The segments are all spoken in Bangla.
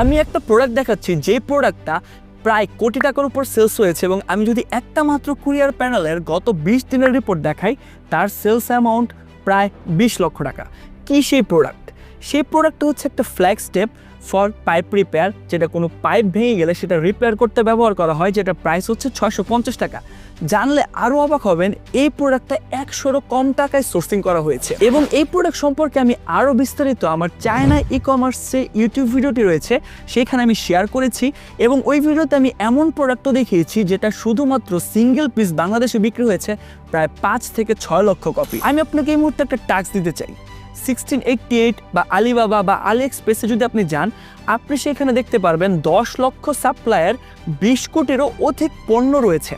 আমি একটা প্রোডাক্ট দেখাচ্ছি যে প্রোডাক্টটা প্রায় কোটি টাকার উপর সেলস হয়েছে এবং আমি যদি একটা মাত্র কুরিয়ার প্যানেলের গত বিশ দিনের রিপোর্ট দেখাই, তার সেলস অ্যামাউন্ট প্রায় বিশ লক্ষ টাকা। কী সেই প্রোডাক্ট সেই প্রোডাক্টটা হচ্ছে একটা flex tape for pipe repair যেটা কোনো পাইপ ভেঙে গেলে সেটা রিপেয়ার করতে ব্যবহার করা হয় যেটা প্রাইস হচ্ছে পঞ্চাশ টাকা। জানলে আরও অবাক হবেন, এই প্রোডাক্টটা একশোরও কম টাকায় সোর্সিং করা হয়েছে। এবং এই প্রোডাক্ট সম্পর্কে আমি আরও বিস্তারিত আমার চায়না ই কমার্সে ইউটিউব ভিডিওটি রয়েছে, সেখানে আমি শেয়ার করেছি এবং ওই ভিডিওতে আমি এমন প্রোডাক্টও দেখিয়েছি যেটা শুধুমাত্র সিঙ্গেল পিস বাংলাদেশে বিক্রি হয়েছে প্রায় পাঁচ থেকে ছয় লক্ষ কপি আমি আপনাকে এই মুহূর্তে একটা টাক্স দিতে চাই। সিক্সটিন এইটটি এইট বা আলিবাবা বা আলি এক্সপ্রেসে যদি আপনি যান, আপনি সেখানে দেখতে পারবেন দশ লক্ষ সাপ্লায়ার বিশ কোটিরও অধিক পণ্য রয়েছে।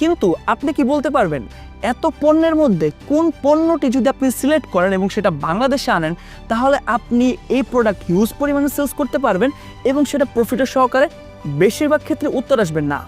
কিন্তু আপনি কি বলতে পারবেন? এত পণ্যের মধ্যে কোন পণ্যটি যদি আপনি সিলেক্ট করেন এবং সেটা বাংলাদেশে আনেন, তাহলে আপনি এই প্রোডাক্ট হিউজ পরিমাণে সেলস করতে পারবেন এবং সেটা প্রফিটের সহকারে বেশিরভাগ ক্ষেত্রে উত্তর আসবেন না।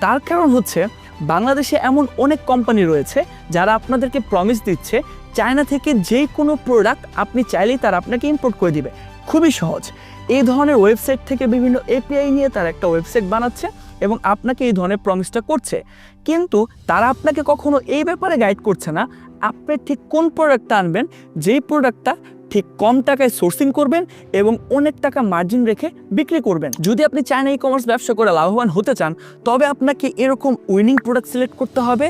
তার কারণ হচ্ছে, বাংলাদেশে এমন অনেক কোম্পানি রয়েছে যারা আপনাদেরকে প্রমিস দিচ্ছে চায়না থেকে যে কোনো প্রোডাক্ট আপনি চাইলেই তারা আপনাকে ইম্পোর্ট করে দিবে। খুবই সহজ। এই ধরনের ওয়েবসাইট থেকে বিভিন্ন এপিআই নিয়ে তারা একটা ওয়েবসাইট বানাচ্ছে। এবং আপনাকে এই ধরনের প্রমিসটা করছে। কিন্তু তারা আপনাকে কখনো এই ব্যাপারে গাইড করছে না। আপনি ঠিক কোন প্রোডাক্টটা আনবেন, যেই প্রোডাক্টটা ঠিক কম টাকায় সোর্সিং করবেন এবং অনেক টাকা মার্জিন রেখে বিক্রি করবেন। যদি আপনি চায়না ই কমার্স ব্যবসা করে লাভবান হতে চান, তবে আপনাকে এরকম উইনিং প্রোডাক্ট সিলেক্ট করতে হবে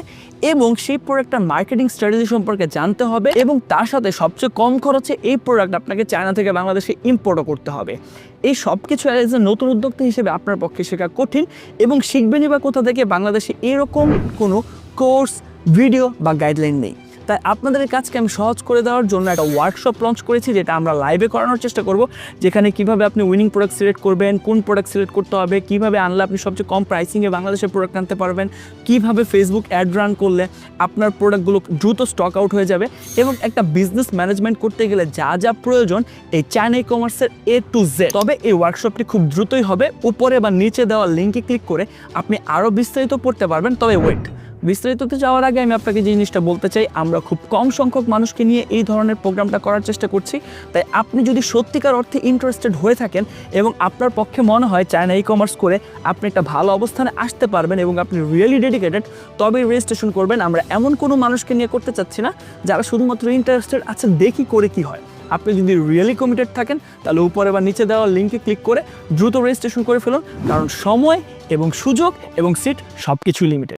এবং সেই প্রোডাক্টটার মার্কেটিং স্ট্র্যাটেজি সম্পর্কে জানতে হবে এবং তার সাথে সবচেয়ে কম খরচে এই প্রোডাক্ট আপনাকে চায়না থেকে বাংলাদেশে ইম্পোর্টও করতে হবে। এই সব কিছু অ্যাজ এ নতুন উদ্যোক্তা হিসেবে আপনার পক্ষে শেখা কঠিন এবং শিখবেনই বা কোথা থেকে বাংলাদেশে এরকম কোনো কোর্স ভিডিও বা গাইডলাইন নেই। তাই আপনাদের কাজকে আমি সহজ করে দেওয়ার জন্য একটা ওয়ার্কশপ লঞ্চ করেছি, যেটা আমরা লাইভে করানোর চেষ্টা করব, যেখানে কীভাবে আপনি উইনিং প্রোডাক্ট সিলেক্ট করবেন, কোন প্রোডাক্ট সিলেক্ট করতে হবে, কীভাবে আনলে আপনি সবচেয়ে কম প্রাইসিংয়ে বাংলাদেশের প্রোডাক্ট আনতে পারবেন, কীভাবে ফেসবুক অ্যাড রান করলে আপনার প্রোডাক্টগুলো দ্রুত স্টক আউট হয়ে যাবে, এবং একটা বিজনেস ম্যানেজমেন্ট করতে গেলে যা যা প্রয়োজন এই চায়না ই কমার্সের এ টু জেড তবে এই ওয়ার্কশপটি খুব দ্রুতই হবে, উপরে বা নিচে দেওয়া লিঙ্কে ক্লিক করে আপনি আরও বিস্তারিত পড়তে পারবেন, তবে ওয়েট বিস্তারিততে যাওয়ার আগে আমি আপনাকে যে জিনিসটা বলতে চাই, আমরা খুব কম সংখ্যক মানুষকে নিয়ে এই ধরনের প্রোগ্রামটা করার চেষ্টা করছি। তাই আপনি যদি সত্যিকার অর্থে ইন্টারেস্টেড হয়ে থাকেন এবং আপনার পক্ষে মনে হয় চায়না ই কমার্স করে আপনি একটা ভালো অবস্থানে আসতে পারবেন এবং আপনি রিয়েলি ডেডিকেটেড তবেই রেজিস্ট্রেশন করবেন। আমরা এমন কোনো মানুষকে নিয়ে করতে চাচ্ছি না, যারা শুধুমাত্র ইন্টারেস্টেড আচ্ছা দেখি করে কি হয়। আপনি যদি রিয়েলি কমিটেড থাকেন, তাহলে উপরে বা নিচে দেওয়া লিঙ্কে ক্লিক করে দ্রুত রেজিস্ট্রেশন করে ফেলুন, কারণ সময় এবং সুযোগ এবং সিট সব কিছুই লিমিটেড